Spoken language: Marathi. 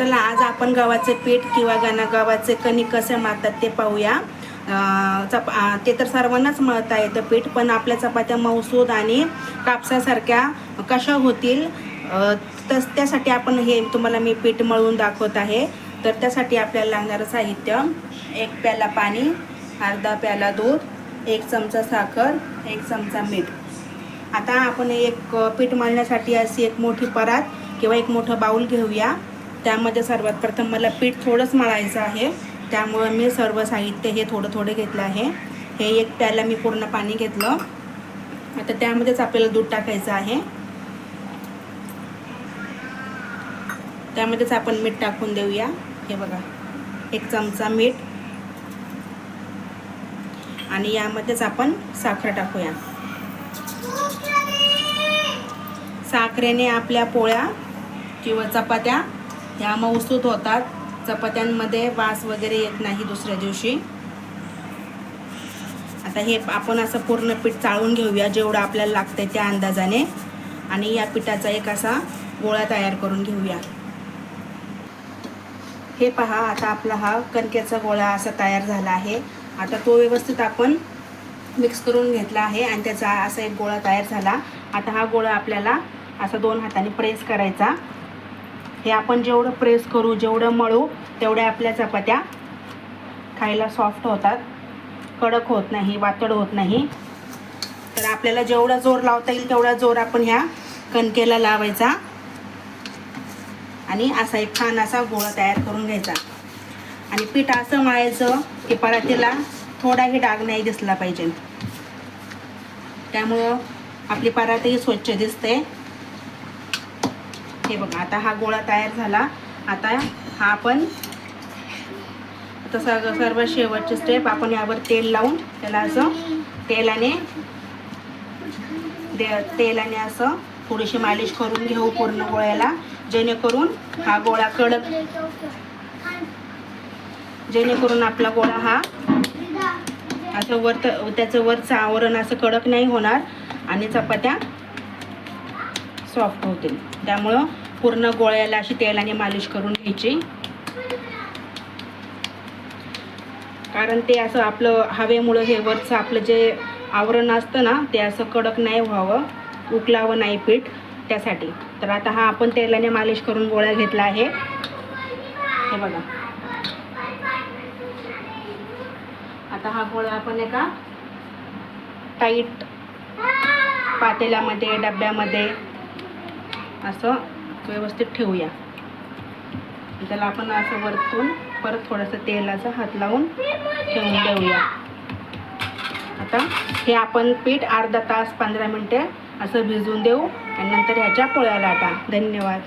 चला आज आपण गव्हाचे पीठ किंवा गणा गव्हाचे कणिक कसे मारतात ते पाहूया. चप ते तर सर्वांनाच मळता येतं पीठ पण आपल्या चपात्या मौसूद आणि कापसासारख्या कशा होतील तस त्यासाठी आपण हे तुम्हाला मी पीठ मळून दाखवत आहे. तर त्यासाठी आपल्याला लागणारं साहित्य एक प्याला पाणी अर्धा प्याला दूध एक चमचा साखर एक चमचा मीठ. आता आपण एक पीठ मळण्यासाठी अशी एक मोठी परात किंवा एक मोठं बाऊल घेऊया. त्यामध्ये सर्वात प्रथम मला पीठ थोडंच मळायचं आहे. त्यामुळं मी सर्व साहित्य हे थोडं थोडं घेतलं आहे. हे एक प्याला मी पूर्ण पाणी घेतलं. आता त्यामध्येच आपल्याला दूध टाकायचं आहे. त्यामध्येच आपण मीठ टाकून देऊया. हे बघा एक चमचा मीठ. आणि यामध्येच आपण साखर टाकूया. साखरेने आपल्या पोळ्या किंवा चपात्या ह्या मऊसूत होतात. चपात्यांमध्ये वास वगैरे येत नाही दुसऱ्या दिवशी. आता हे आपण असं पूर्ण पीठ चाळून घेऊया जेवढं आपल्याला लागतंय त्या अंदाजाने. आणि या पिठाचा एक असा गोळा तयार करून घेऊया. हे पहा आता आपला हा कणकेचा गोळा असा तयार झाला आहे. आता तो व्यवस्थित आपण मिक्स करून घेतला आहे आणि त्याचा असा एक गोळा तयार झाला. आता हा गोळा आपल्याला असा दोन हाताने प्रेस करायचा. हे आपण जेवढं प्रेस करू जेवढं मळू तेवढ्या आपल्या चपात्या खायला सॉफ्ट होतात. कडक होत नाही वातड होत नाही. तर आपल्याला जेवढा जोर लावता येईल तेवढा जोर आपण ह्या कणकेला लावायचा. आणि असा एक छान असा गोळा तयार करून घ्यायचा. आणि पीठ असं मळायचं की परातीला थोडाही डाग नाही दिसला पाहिजे. त्यामुळं आपली परातही स्वच्छ दिसते. हे बघा आता हा गोळा तयार झाला. आता हा आपण आता सग सर्व शेवटची स्टेप आपण यावर तेल लावून त्याला असं तेलाने दे तेलाने असं थोडीशी मालिश करून घेऊ पूर्ण गोळ्याला. जेणेकरून हा गोळा कडक जेणेकरून आपला गोळा हा असं वर त्याचं वरचं आवरण असं कडक नाही होणार आणि चपात्या सॉफ्ट होतील त्यामुळं पूर्ण गोळ्याला अशी तेलाने मालिश करून घ्यायची. कारण ते असं आपलं हवेमुळं हे वरचं आपलं जे आवरण असतं ना ते असं कडक नाही व्हावं उकलावं नाही पीठ त्यासाठी. तर आता हा आपण तेलाने मालिश करून गोळा घेतला आहे. हे बघा. आता हा गोळा आपण एका टाईट पातेल्यामध्ये डब्यामध्ये असं व्यवस्थित ठेवूया. त्याला आपण असं वरतून परत थोडंसं तेलाचा हात लावून ठेवून देऊया. आता हे आपण पीठ अर्धा तास पंधरा मिनटे असं भिजवून देऊ आणि नंतर ह्याच्या पोळ्या लाटा. धन्यवाद.